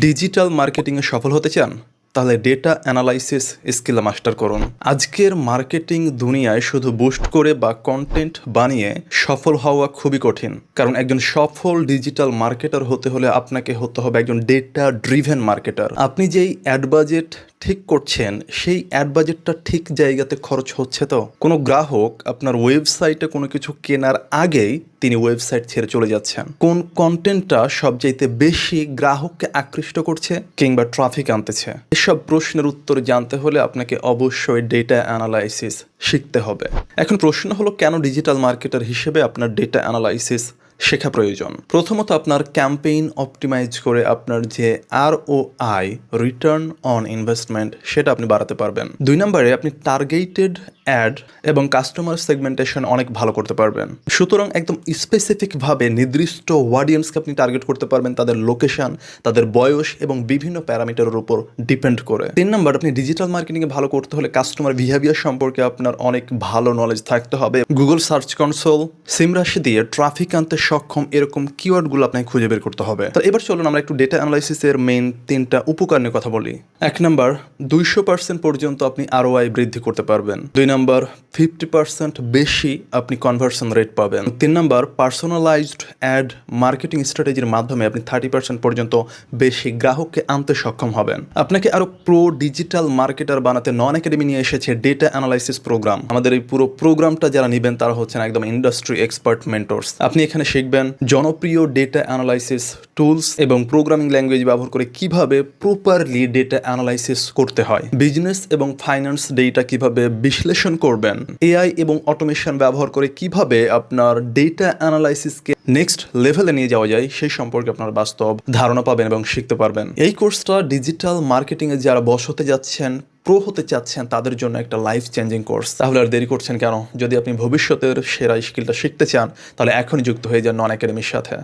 Digital মার্কেটিংয়ে সফল হতে চান, তাহলে ডেটা অ্যানালাইসিস স্কিল মাস্টার করুন। আজকের মার্কেটিং দুনিয়ায় শুধু বুস্ট করে বা কন্টেন্ট বানিয়ে সফল হওয়া খুবই কঠিন। কারণ একজন সফল ডিজিটাল মার্কেটার হতে হলে আপনাকে হতে হবে একজন ডেটা ড্রিভেন মার্কেটার। আপনি যেই অ্যাড বাজেট ঠিক করছেন, সেই অ্যাড বাজেটটা ঠিক জায়গাতে খরচ হচ্ছে তো? কোনো গ্রাহক আপনার ওয়েবসাইটে কোনো কিছু কেনার আগেই তিনি ওয়েবসাইট ছেড়ে চলে যাচ্ছেন। কোন কন্টেন্টটা সবচাইতে বেশি গ্রাহককে আকৃষ্ট করছে কিংবা ট্রাফিক আনতেছে? এসব প্রশ্নের উত্তর জানতে হলে আপনাকে অবশ্যই ডেটা অ্যানালাইসিস শিখতে হবে। এখন প্রশ্ন হলো, কেন ডিজিটাল মার্কেটার হিসেবে আপনার ডেটা অ্যানালাইসিস শেখা প্রয়োজন। প্রথমত আপনার ক্যাম্পেইন অপটিমাইজ করে আপনার যে R O I return on investment, সেটা আপনি বাড়াতে পারবেন। দুই নম্বরে আপনি টার্গেটেড অ্যাড এবং কাস্টমার সেগমেন্টেশন অনেক ভালো করতে পারবেন। সুতরাং একদম স্পেসিফিকভাবে নির্দিষ্ট অডিয়েন্সকে আপনি টার্গেট করতে পারবেন, তাদের লোকেশন তাদের বয়স এবং বিভিন্ন প্যারামিটারের উপর ডিপেন্ড করে। তিন নম্বর, আপনি ডিজিটাল মার্কেটিংয়ে ভালো করতে হলে কাস্টমার বিহেভিয়ার সম্পর্কে আপনার অনেক ভালো নলেজ থাকতে হবে। গুগল সার্চ কনসোল সিমরাশি দিয়ে ট্রাফিক আনতে সক্ষম এরকম কিওয়ার্ডগুলো আপনাকে খুঁজে বের করতে হবে। তো এবার চলুন আমরা একটু ডেটা অ্যানালাইসিসের মেইন তিনটা উপকার নিয়ে কথা বলি। এক নম্বর, দুইশো পার্সেন্ট পর্যন্ত আপনি আরওআই বৃদ্ধি করতে পারবেন। দুই নম্বর ফিফটি পার্সেন্ট বেশি আপনি কনভার্সন রেট পাবেন। তিন নম্বর পার্সোনালাইজড অ্যাড মার্কেটিং স্ট্র্যাটেজির মাধ্যমে আপনি থার্টি পার্সেন্ট পর্যন্ত বেশি গ্রাহককে আনতে সক্ষম হবেন। আপনাকে আরও প্রো ডিজিটাল মার্কেটার বানাতে নন একাডেমি নিয়ে এসেছে ডেটা অ্যানালাইসিস প্রোগ্রাম আমাদের এই পুরো প্রোগ্রামটা যারা নেবেন তারা হচ্ছেন একদম ইন্ডাস্ট্রি এক্সপার্ট মেন্টরস আপনি এখানে শিখবেন। জনপ্রিয় ডেটা অ্যানালাইসিস টুলস এবং প্রোগ্রামিং ল্যাঙ্গুয়েজ ব্যবহার করে কীভাবে প্রপারলি ডেটা অ্যানালাইসিস করতে হয়। বিজনেস এবং ফাইন্যান্স ডেটা কীভাবে বিশ্লেষণ করবেন। এআই এবং অটোমেশন ব্যবহার করে কীভাবে আপনার ডেটা অ্যানালাইসিসকে নেক্সট লেভেলে নিয়ে যাওয়া যায়, সেই সম্পর্কে আপনার বাস্তব ধারণা পাবেন এবং শিখতে পারবেন। এই কোর্সটা ডিজিটাল মার্কেটিংয়ে যারা বস হতে যাচ্ছেন প্রো হতে চাচ্ছেন, তাদের জন্য একটা লাইফ চেঞ্জিং কোর্স তাহলে আর দেরি করছেন কেন? যদি আপনি ভবিষ্যতের সেরা স্কিলটা শিখতে চান, তাহলে এখনই যুক্ত হয়ে যান নন একাডেমির সাথে।